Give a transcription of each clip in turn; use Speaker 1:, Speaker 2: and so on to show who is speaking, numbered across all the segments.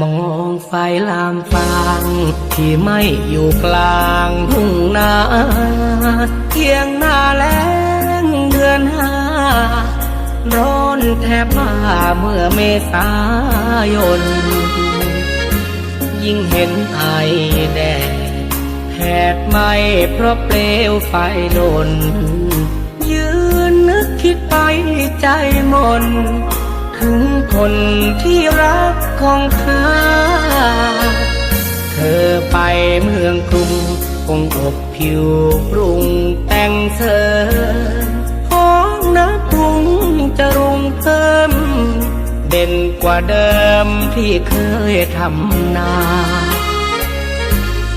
Speaker 1: มองไฟลามฟางที่ไม่อยู่กลางทุ่งนาเที่ยงหน้าแล้งเดือนห้าร้อนแทบบ้าเมื่อเมษายน ยิ่งเห็นไอแดดแผดไหมเพราะเปลวไฟลน ยืนนึกคิดไปใจหมน ถึงคนที่รักของข้า เธอไปเมืองกรุงคงอบผิวปรุงแต่งเสริมห้องน้ำปรุงจะรุงเพิ่ม เด่นกว่าเดิมที่เคยทำนา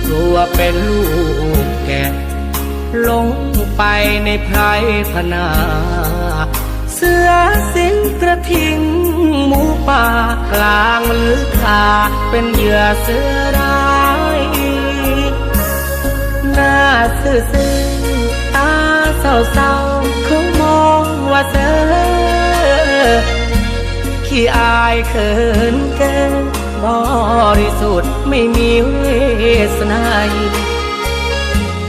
Speaker 1: ตัวเป็นลูกแกะลงไปในไพรพนา สือสิงกระทิง หมูป่ากลางหรือขาเป็นเหยื่อเสือร้ายหน้าซื่อซื่อตาเศร้าเศร้าเขามองว่าเสือขี้อายเขินเกินบริสุทธิ์ไม่มีเวสนาย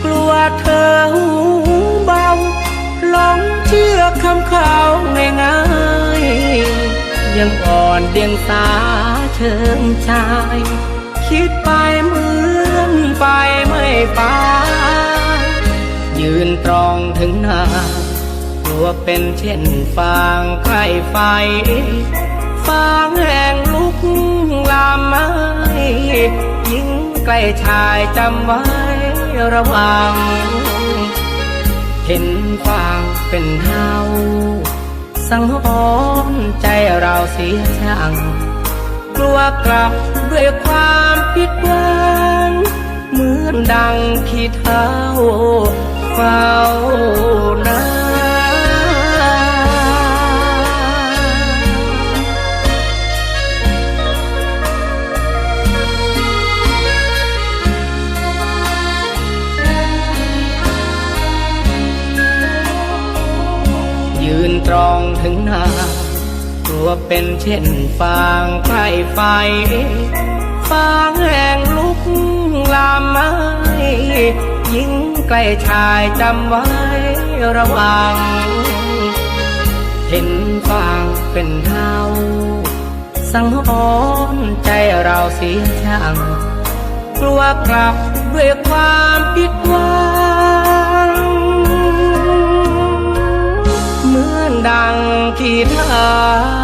Speaker 1: กลัวเธอ อ่อนเดียงสาเชิงชาย คิดไปเหมือนไปไม่ฟ้า ยืนตรองถึงหน้ากลัวเป็นเช่นฟางใกล้ไฟ ฟางแห่งลุกลามไม้ยิ่งใกล้ชายจำไว้ระวัง เห็นฟางเป็นเท่า สังหรณ์ใจเราเสียช่างกลัวกลับด้วยความผิดหวังเหมือนดังขี้เท้าเฝ้า นตรองถึงน้าตัวเป็นเช่นฟางใกล้ไฟฟางแห่งลุกลามไม้ยิ่งใกล้ชายจำไว้ระวัง เห็นฟางเป็นเท่าสังหรณ์ใจเราเสียช่างกลัวกลับด้วยความผิด ทา